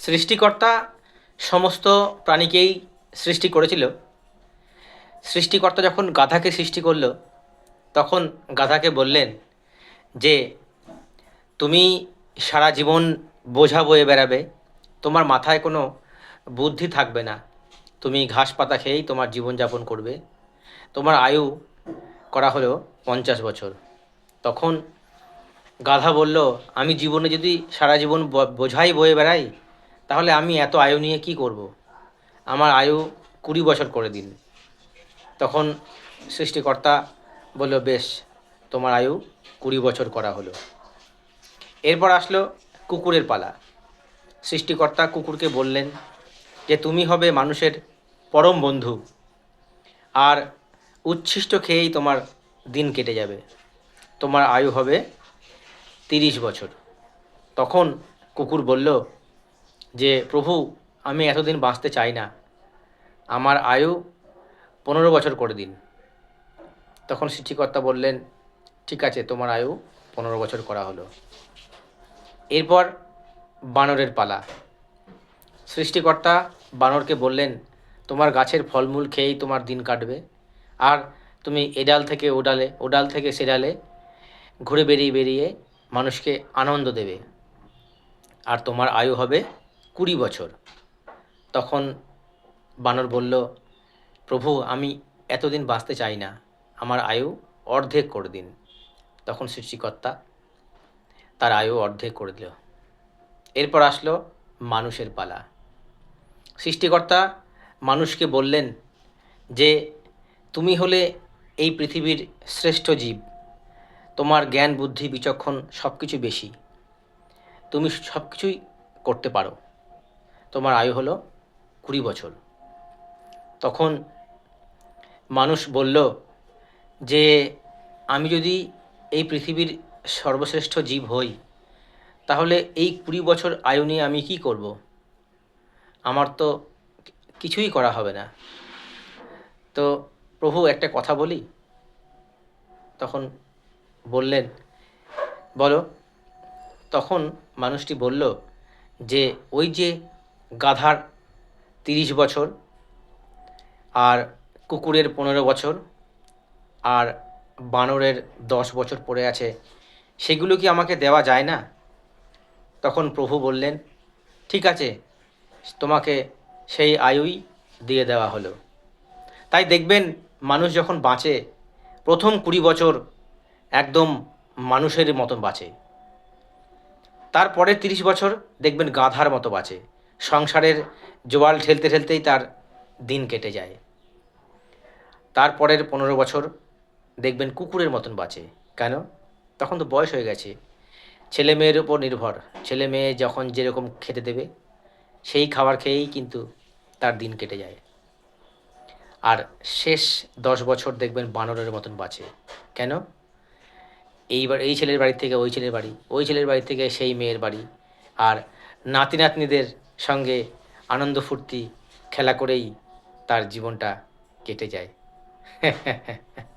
সৃষ্টিকর্তা সমস্ত প্রাণীকেই সৃষ্টি করেছিল। সৃষ্টিকর্তা যখন গাধাকে সৃষ্টি করল, তখন গাধাকে বললেন যে, তুমি সারা জীবন বোঝা বয়ে বেড়াবে। তোমার মাথায় কোনো বুদ্ধি থাকবে না। তুমি ঘাস পাতা খেয়েই তোমার জীবনযাপন করবে। তোমার আয়ু করা হলো পঞ্চাশ বছর। তখন গাধা বলল, আমি জীবনে যদি সারা জীবন বোঝাই বয়ে বেড়াই তাহলে আমি এত আয়ু নিয়ে কি করব। আমার আয়ু কুড়ি বছর করে দিন। তখন সৃষ্টিকর্তা বলল, বেশ, তোমার আয়ু কুড়ি বছর করা হলো। এরপর আসলো কুকুরের পালা। সৃষ্টিকর্তা কুকুরকে বললেন যে, তুমি হবে মানুষের পরম বন্ধু আর উচ্ছিষ্ট খেয়েই তোমার দিন কেটে যাবে। তোমার আয়ু হবে তিরিশ বছর। তখন কুকুর বলল যে, প্রভু, আমি এতদিন বাঁচতে চাই না। আমার আয়ু পনেরো বছর করে দিন। তখন সৃষ্টিকর্তা বললেন, ঠিক আছে, তোমার আয়ু পনেরো বছর করা হলো। এরপর বানরের পালা। সৃষ্টিকর্তা বানরকে বললেন, তোমার গাছের ফলমূল খেয়েই তোমার দিন কাটবে। আর তুমি এডাল থেকে ওডালে ওডাল থেকে সে ডালে ঘুরে বেরিয়ে বেরিয়ে মানুষকে আনন্দ দেবে। আর তোমার আয়ু হবে কুড়ি বছর। তখন বানর বলল, প্রভু, আমি এতদিন বাঁচতে চাই না। আমার আয়ু অর্ধেক করে দিন। তখন সৃষ্টিকর্তা তার আয়ু অর্ধেক করে দিল। এরপর আসলো মানুষের পালা। সৃষ্টিকর্তা মানুষকে বললেন যে, তুমি হলে এই পৃথিবীর শ্রেষ্ঠ জীব। তোমার জ্ঞান, বুদ্ধি, বিচক্ষণ সব কিছু বেশি। তুমি সব কিছুই করতে পারো। তোমার আয়ু হলো কুড়ি বছর। তখন মানুষ বলল যে, আমি যদি এই পৃথিবীর সর্বশ্রেষ্ঠ জীব হই, তাহলে এই কুড়ি বছর আয়ু নিয়ে আমি কি করব? আমার তো কিছুই করা হবে না। তো প্রভু একটা কথা বলি? তখন বললেন, বলো। তখন মানুষটি বলল যে, ওই যে গাধার তিরিশ বছর আর কুকুরের পনেরো বছর আর বানরের দশ বছর পড়ে আছে, সেগুলো কি আমাকে দেওয়া যায় না? তখন প্রভু বললেন, ঠিক আছে, তোমাকে সেই আয়ুই দিয়ে দেওয়া হলো। তাই দেখবেন মানুষ যখন বাঁচে, প্রথম কুড়ি বছর একদম মানুষের মতন বাঁচে। তারপরে তিরিশ বছর দেখবেন গাধার মতো বাঁচে। সংসারের জোয়াল ঠেলতে ঠেলতেই তার দিন কেটে যায়। তারপরের পনেরো বছর দেখবেন কুকুরের মতন বাঁচে। কেন? তখন তো বয়স হয়ে গেছে। ছেলে মেয়ের উপর নির্ভর। ছেলে মেয়ে যখন যেরকম খেতে দেবে, সেই খাবার খেয়েই কিন্তু তার দিন কেটে যায়। আর শেষ দশ বছর দেখবেন বানরের মতন বাঁচে। কেন? এইবার এই ছেলের বাড়ি থেকে ওই ছেলের বাড়ি, ওই ছেলের বাড়ি থেকে সেই মেয়ের বাড়ি। আর নাতি নাতনিদের সঙ্গে আনন্দ ফুর্তি খেলা করেই তার জীবনটা কেটে যায়।